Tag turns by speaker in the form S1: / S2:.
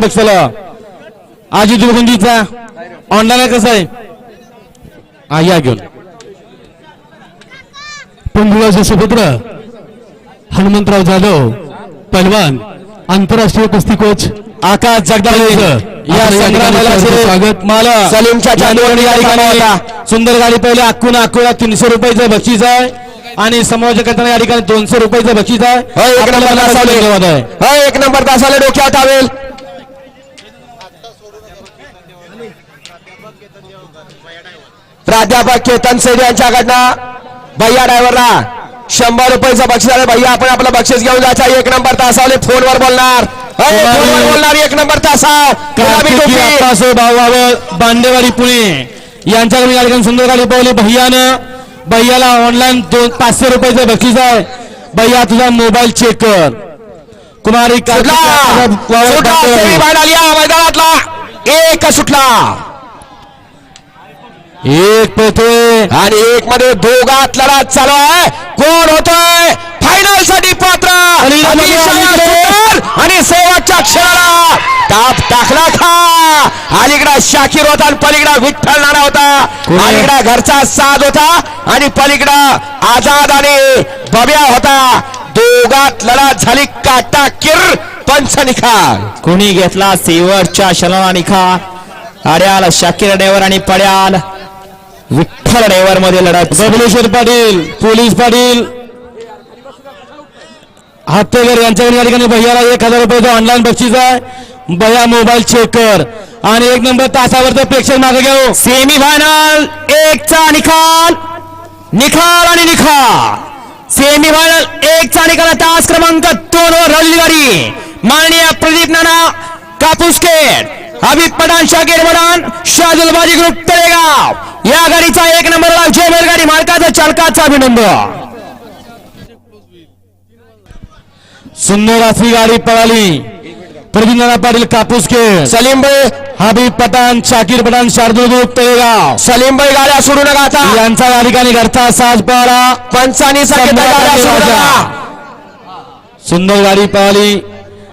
S1: बक्षाला आजी दुर्गंधीचा ऑनलाईन कसं आहे? हा या घेऊन.
S2: पंधराचे सुपुत्र हनुमंतराव जाधव पहलवान आंतरराष्ट्रीय कुस्ती कोच
S1: आकाश जगदाळे. या
S2: स्वागत.
S1: माला
S3: सलीमच्या चांदवडी या.
S1: सुंदर गाडी पहिले अक्कून अक्कूला तीनशे रुपयाचं बक्षीस आहे. आणि समायोजक करताना या ठिकाणी दोनशे रुपयाचं बक्षीस आहे.
S3: होय, एक
S1: आपल्या
S3: नंबर तासाले
S1: धन्यवाद आहे
S3: होय, एक नंबर तासाले डोक्यावर टावेल प्राध्यापक केतन सेठ यांच्याकडनं भैया ड्रायव्हरला शंभर रुपयाचं बक्षीस आहे भैया आपण आपलं बक्षीस घेऊन जायचं. एक नंबर तासावले फोनवर बोलणार. फोनवर बोलणार एक नंबर तासा
S1: बांदेवाडी पुणे. यांच्याकडून या ठिकाणी सुंदर गाडी पावली भैयानं भैयाला ऑनलाईन दोन पाचशे रुपयाचं बक्षीस आहे. भैया तुझा मोबाईल चेक कर. कुमारी कार्तिकी
S3: एक सुटला.
S1: एक पोते
S3: आणि एक मध्ये दोघात लढत चालू आहे. कोण होतोय? फायनलसाठी पात्र. आणि शेवटच्या क्षणाला ताप टाकला खा अलीकडा शाकीर होता आणि पलीकडा विठ्ठल नाना होता? अलीकडा घरचा साध होता आणि पलीकडा आझाद आणि बब्या होता. दोघात लढत झाली काटा किर पंच निकाल
S4: कोणी घेतला शेवटच्या शलना निखा अड्याल शाकीर ड्रायव्हर आणि पड्याल. विठ्ठल ड्रायव्हरमध्ये लढत.
S1: बबलेश्वर पाटील पोलीस पाटील. हत्तेकर यांच्याकडून या ठिकाणी भैयाला एक हजार रुपयाचं ऑनलाईन बक्षीस आहे भैया मोबाईल चेक कर. आणि एक नंबर तासावरचं प्रेक्षक मागे घेऊ.
S4: सेमी फायनल एकचा निकाल निकाल आणि निकाल सेमी फायनल एकचा निकाल तास क्रमांक दोन वर गाडी. माननीय प्रदीप नाना कापूसखेड अभित पठाण शाकीर पठाण शादुलबाजी ग्रुप तळेगाव. या गाडीचा एक नंबरला जो बैलगाडी मालकाचा चालकाचा अभिनंदन.
S1: सुंदर अशी गाडी पळाली. प्रदीपनाथ पाटील कापूस के
S3: सलीम भाई.
S1: हबीब पठाण शाकीर पठाण शार्दूल ग्रुप तळेगाव.
S3: सलीम भाई गाड्या सोडू नका आता.
S1: यांचा या ठिकाणी घरचा साज पळाला.
S3: पंचानी सांगितलं गाड्या सोडू नका.
S1: सुंदर गाडी पळाली.